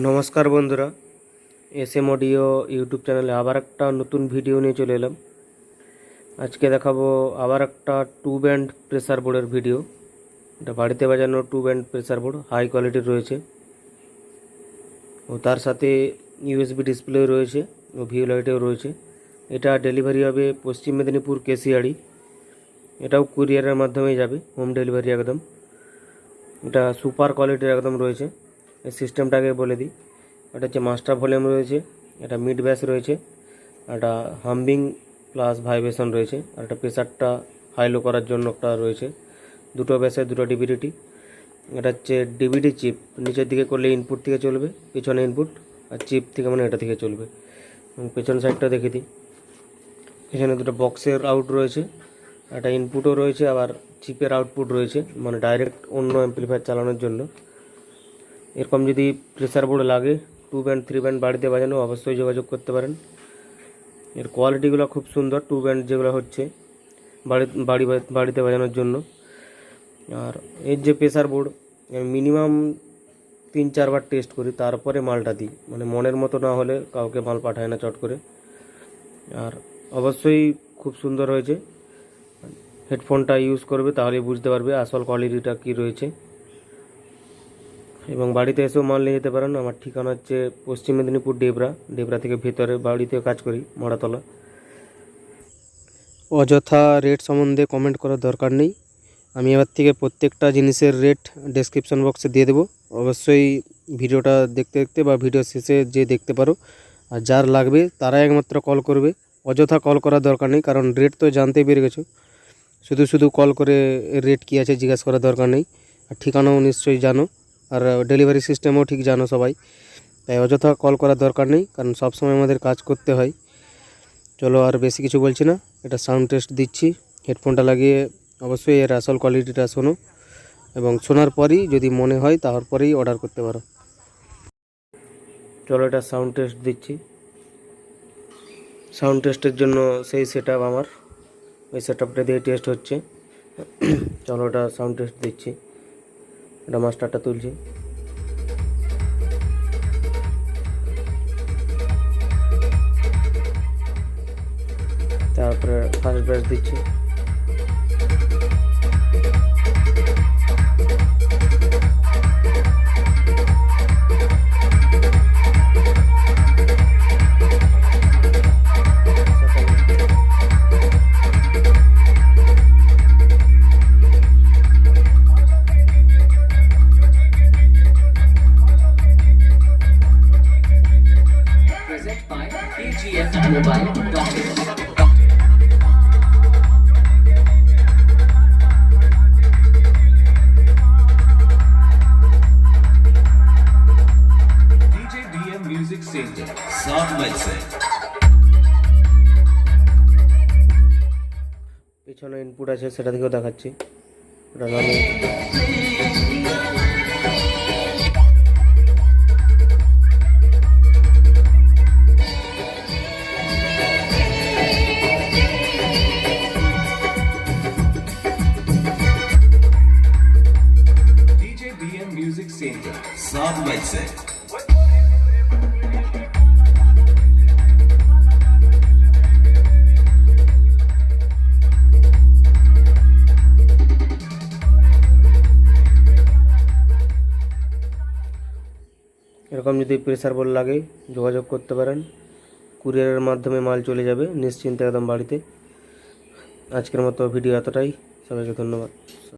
নমস্কার বন্ধুরা, S M audio YouTube চ্যানেলে আবার একটা নতুন ভিডিও নিয়ে চলে এলাম। আজকে দেখাবো আবার একটা টু ব্যান্ড প্রেসার বোর্ডের ভিডিও। এটা বাড়িতে বাজানো two band pressure board high কোয়ালিটির রয়েছে। ও তার সাথে ইউএসবি ডিসপ্লে রয়েছে ও ভিউ লাইটেও রয়েছে। এটা ডেলিভারি হবে পশ্চিম মেদিনীপুর কেসিয়াড়ি এটাও কুরিয়ারের মাধ্যমেই যাবে হোম ডেলিভারি একদম। এটা সুপার কোয়ালিটির একদম রয়েছে। সিস্টেমটাকে বলে দিই। এটা হচ্ছে মাস্টার ভলিউম রয়েছে, এটা মিড ব্যাস রয়েছে একটা হাম্বিং প্লাস ভাইব্রেশন রয়েছে, আর একটা প্রেসারটা হাই লো করার জন্য একটা রয়েছে। দুটো ব্যাসে দুটো ডিভিডিটি এটা হচ্ছে ডিভিডি চিপ নিচের দিকে করলে ইনপুট থেকে চলবে, পিছনে ইনপুট আর চিপ থেকে মানে এটা থেকে চলবে। এবং পেছন সাইডটা দেখে দিই। এখানে দুটো বক্সের আউট রয়েছে, একটা ইনপুটও রয়েছে, আবার চিপের আউটপুট রয়েছে মানে ডাইরেক্ট অন্য অ্যাম্পলিফায়ার চালানোর জন্য। এরকম যদি প্রেসার বোর্ড লাগে টু ব্যান্ড থ্রি ব্যান্ড বাড়িতে বাজানো, অবশ্যই যোগাযোগ করতে পারেন। এর কোয়ালিটিগুলো খুব সুন্দর টু ব্যান্ড যেগুলো হচ্ছে বাড়ি বাড়ি, বাড়িতে বাজানোর জন্য। আর এর যে প্রেসার বোর্ড মিনিমাম তিন, চারবার টেস্ট করি, তারপরে মালটা দিই। মানে মনের মতো না হলে কাউকে মাল পাঠায় না চট করে। আর অবশ্যই খুব সুন্দর হয়েছে। হেডফোনটা ইউজ করবে, তাহলেই বুঝতে পারবে আসল কোয়ালিটিটা কী রয়েছে। এবং বাড়িতে এসেও মাল নিয়ে যেতে পারেন আমার ঠিকানা হচ্ছে পশ্চিম মেদিনীপুর ডেবরা। ডেবরা থেকে ভেতরে বাড়িতে কাজ করি, মড়াতলা। অযথা রেট সম্বন্ধে কমেন্ট করার দরকার নেই। আমি এবার থেকে প্রত্যেকটা জিনিসের রেট ডেসক্রিপশন বক্সে দিয়ে দেবো। অবশ্যই ভিডিওটা দেখতে দেখতে বা ভিডিও শেষে যে দেখতে পারো, আর যার লাগবে তারাই একমাত্র কল করবে। অযথা কল করার দরকার নেই, কারণ রেট তো জানতেই পেরে গেছো। শুধু শুধু কল করে রেট কী আছে জিজ্ঞাসা করার দরকার নেই। আর ঠিকানাও নিশ্চয়ই জানো। আর ডেলিভারি সিস্টেমও ঠিক জানো সবাই। তাই অযথা কল করার দরকার নেই, কারণ সবসময় আমাদের কাজ করতে হয়। চলো আর বেশি কিছু বলছি না, এটা সাউন্ড টেস্ট দিচ্ছি। হেডফোনটা লাগিয়ে অবশ্যই এর আসল কোয়ালিটিটা শোনো। এবং শোনার পরই যদি মনে হয়, তারপরেই অর্ডার করতে পারো। চলো এটা সাউন্ড টেস্ট দিচ্ছি। সাউন্ড টেস্টের জন্য সেই সেট আমার। ওই সেট আপটা দিয়ে টেস্ট হচ্ছে। চলো ওটা সাউন্ড টেস্ট দিচ্ছি। এটা মাস্টারটা তুলছি। তারপরে ফার্স্ট ব্রাশ দিচ্ছি। KGF Mobile Doctors. DJ DM Music Center, South Medicine. পিছনে ইনপুট আছে সেটা থেকেও দেখাচ্ছি Center, South Medicine. এরকম যদি প্রেসার বোর্ড লাগে যোগাযোগ করতে পারেন। কুরিয়ারের মাধ্যমে মাল চলে যাবে নিশ্চিন্তে একদম বাড়িতে। আজকের মতো ভিডিও এতটাই। সবাইকে ধন্যবাদ।